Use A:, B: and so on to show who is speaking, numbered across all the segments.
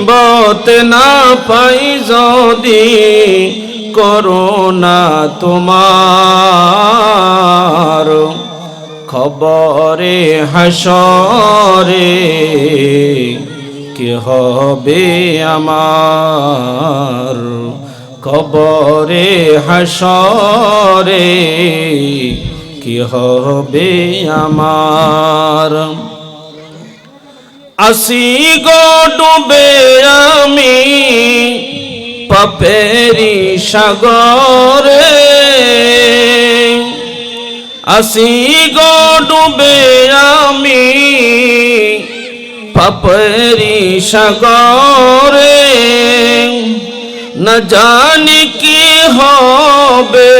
A: বত না পাই যদি করোনা তোমার। খবরে, হাসরে কে হবে আমার? কবরে হাসরে কি হবে আমার? আসি গো ডুবে আমি পাপেরি সাগরে। আসি গো ডুবে আমি পাপেরি সাগরে। না জানি কি হবে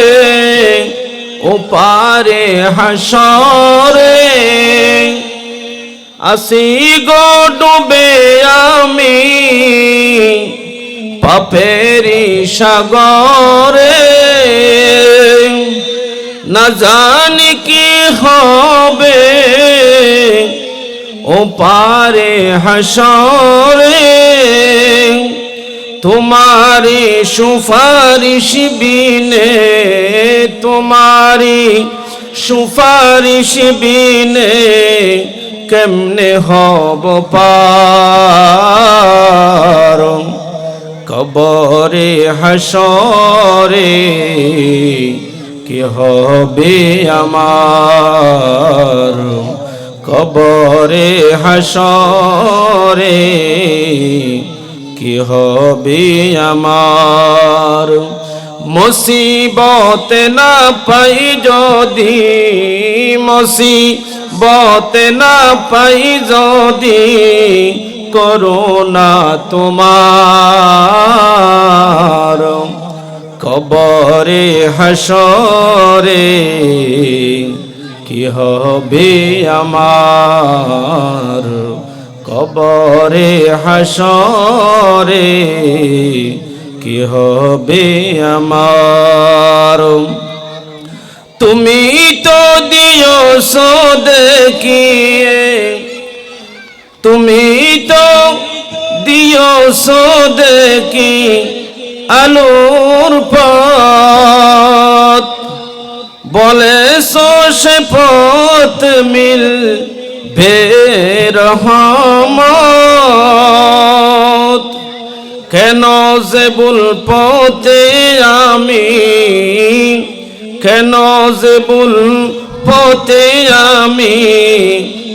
A: ও পারে হাসরে। আসি গো ডুবে আমি পাপেরি সাগরে। না জানি কি হবে ও পারে হাসরে। তোমারি সুফারিশ বিনে তোমারি সুফারিশ বিনে কেমনে হব পার? কবরে, হাসরে কি হবে আমার? কবরে, হাসরে কি হবে আমার? মুসিবত না পাই যদি মুসিবত না পাই যদি করোনা তোমার। কবরে, হাসরে কি হবে আমার? কবরে, হাসরে কি হবে আমার? তুমি তো দিও দেখিয়ে তুমি তো দিও দেখি আলোর পথ। বলে সে পথ মিল বেরহমত কেন যে বুল পথে আমি, কেন যে বুল পথে আমি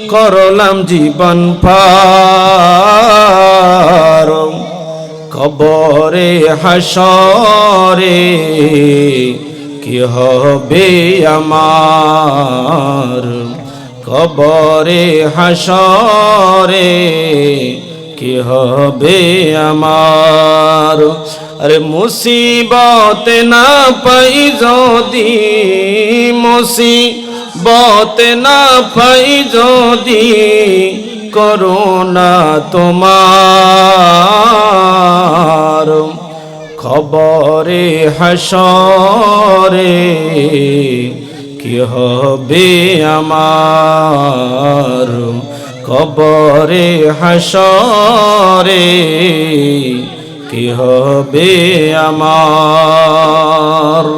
A: করলাম জীবন পার। কবরে, হাসরে কি হবে আমার? কবরে, হাসরে কি হবে আমার? আরে মুসিবত না পাই যদি মুসিবত না পাই যদি করোনা তোমার। খবরে, হাসরে কি হবে আমার? কবরে হাসরে কি হবে আমার?